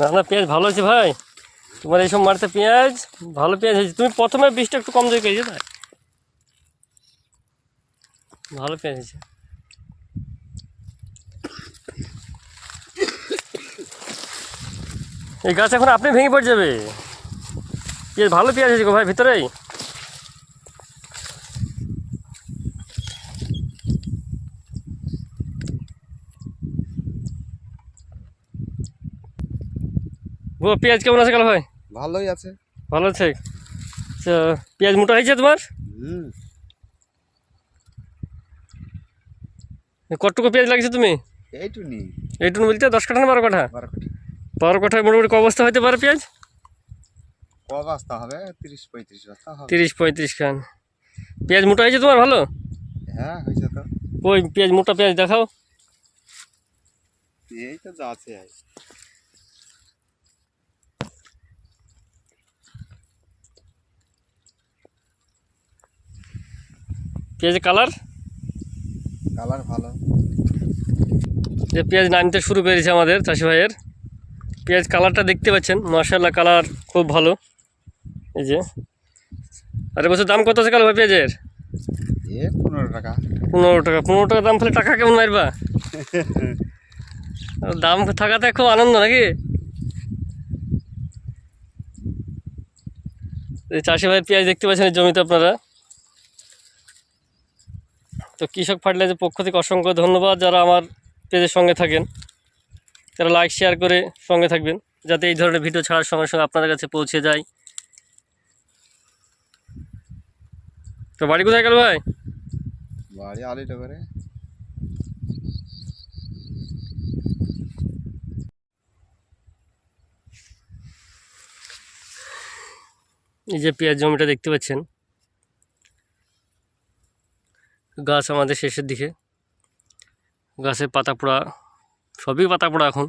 না না, পেঁয়াজ ভালো হয়েছে ভাই। তোমার এইসব মারতে পেঁয়াজ ভালো পেঁয়াজ হয়েছে। তুমি প্রথমে বীজটা একটু কম দিয়ে করেছ তাই ভালো পেঁয়াজ হয়েছে। এই গাছ এখন আপনি ভেঙে পড়ে যাবে। পেঁয়াজ ভালো পেঁয়াজ হয়েছে গো ভাই, ভিতরেই। পেঁয়াজ কেমন আছে কালো ভাই? ভালোই আছে। ভালো আছে? আচ্ছা পেঁয়াজ মোটা হয়েছে তোমার? হুম। কতটুকু পেঁয়াজ লাগছে তুমি? এইটুকু বলতে দশ কাঠা না বারো কাঠা? বারো বারো কাঠায় মোটামুটি ক বস্তা হতে পারে পেঁয়াজ? ক বস্তা হবে? তিরিশ পঁয়ত্রিশ বস্তা হবে। তিরিশ পঁয়ত্রিশ খান। পেঁয়াজ মোটা হয়েছে তোমার ভালো? হ্যাঁ হয়েছে তো। ওই পেঁয়াজ মোটা পেঁয়াজ দেখাও। এই তো যা আছে। পেঁয়াজের কালার? কালার ভালো। যে পেঁয়াজ নামতে শুরু করেছে আমাদের চাষি ভাইয়ের পেঁয়াজ কালারটা দেখতে পাচ্ছেন মার্শাল্লাহ কালার খুব ভালো। এই যে। আরে বছর দাম কত আছে কালো ভাই পেঁয়াজের? পনেরো টাকা। পনেরো টাকা পনেরো টাকা দাম ফেলে টাকা কেমন মারবা? দাম থাকাতে খুব আনন্দ নাকি? এই চাষি ভাইয়ের পেঁয়াজ দেখতে পাচ্ছেন জমিতে আপনারা। তো কৃষক ফার্টিলাইজার পক্ষ থেকে অসংখ্য ধন্যবাদ যারা আমার পেজের সঙ্গে থাকেন। তারা লাইক শেয়ার করে সঙ্গে থাকবেন যাতে এই ধরনের ভিডিও ছাড়ার সঙ্গে সঙ্গে আপনাদের কাছে পৌঁছে যায়। তো বাড়ি কোথায় গেল ভাই? বাড়ি আলিটা করে এই যে পেঁয়াজ জমিটা দেখতে পাচ্ছেন গাছ আমাদের শেষের দিকে। গাছের পাতা পোড়া, সবই পাতা পোড়া এখন।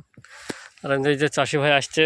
আর এই যে চাষি ভাই আসছে